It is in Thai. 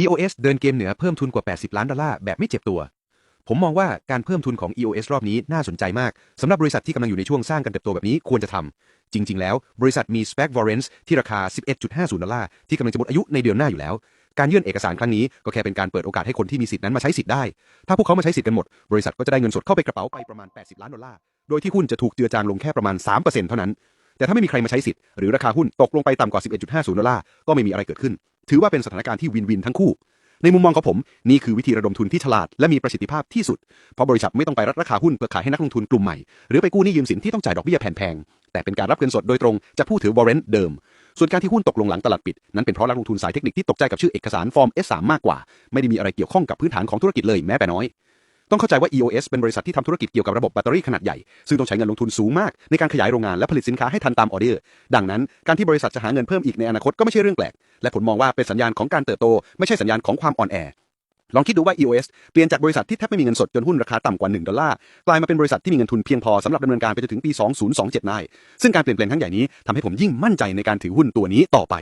EOS เดินเกมเหนือเพิ่มทุนกว่า 80 ล้านดอลลาร์แบบไม่เจ็บตัว ผมมองว่าการเพิ่มทุนของ EOS รอบนี้น่าสนใจมากสำหรับบริษัทที่กำลังอยู่ในช่วงสร้างการเติบโตแบบนี้ควรจะทำจริง ๆ แล้ว บริษัทมี SPAC warrants ที่ราคา 11.50 ดอลลาร์ที่กำลังจะหมดอายุในเดือนหน้าอยู่แล้ว การยื่นเอกสารครั้งนี้ก็แค่เป็นการเปิดโอกาสให้คนที่มีสิทธินั้นมาใช้สิทธิ์ได้ ถ้าพวกเขามาใช้สิทธิ์กันหมด บริษัทก็จะได้เงินสดเข้าไปกระเป๋าไปประมาณ 80 ล้านดอลลาร์โดยที่หุ้นจะถูกเจือจางลงแค่ประมาณ 3%เท่านั้นแต่ถ้าไม่มีใครมาใช้สิทธิ์หรือราคาหุ้นตกลงไปต่ำกว่า 11.50 ดอลลาร์ก็ไม่มีอะไรเกิดขึ้น ถือว่าเป็นสถานการณ์ที่วินวินทั้งคู่ ในมุมมองของผม นี่คือวิธีระดมทุนที่ฉลาดและมีประสิทธิภาพที่สุด เพราะบริษัทไม่ต้องไปรัดราคาหุ้นเพื่อขายให้นักลงทุนกลุ่มใหม่ หรือไปกู้หนี้ยืมสินที่ต้องจ่ายดอกเบี้ยแพงๆ แต่เป็นการรับเงินสดโดยตรงจากผู้ถือวอร์เรนต์เดิม ส่วนการที่หุ้นตกลงหลังตลาดปิด นั้นเป็นเพราะนักลงทุนสายเทคนิคที่ตกใจกับชื่อเอกสารฟอร์ม S3 มากกว่า ไม่ได้มีอะไรเกี่ยวข้องกับพื้นฐานของธุรกิจเลยแม้แต่น้อย ต้องเข้าใจว่า EOS เป็นบริษัทที่ทำธุรกิจเกี่ยวกับระบบแบตเตอรี่ขนาดใหญ่ ซึ่งต้องใช้เงินลงทุนสูงมากในการขยายโรงงานและผลิตสินค้าให้ทันตามออเดอร์ ดังนั้นการที่บริษัทจะหาเงินเพิ่มอีกในอนาคตก็ไม่ใช่เรื่องแปลก และผมมองว่าเป็นสัญญาณของการเติบโต ไม่ใช่สัญญาณของความอ่อนแอลองคิดดูว่า EOS เปลี่ยนจากบริษัทที่แทบไม่มีเงินสดจนหุ้นราคาต่ำกว่า 1 ดอลลาร์ กลายมาเป็นบริษัทที่มีเงินทุนเพียงพอสำหรับดำเนินการไปจนถึงปี 2027 ได้ ซึ่งการเปลี่ยนแปลงทั้งใหญ่นี้ทำให้ผมยิ่งมั่นใจในการถือหุ้นตัวนี้ต่อไป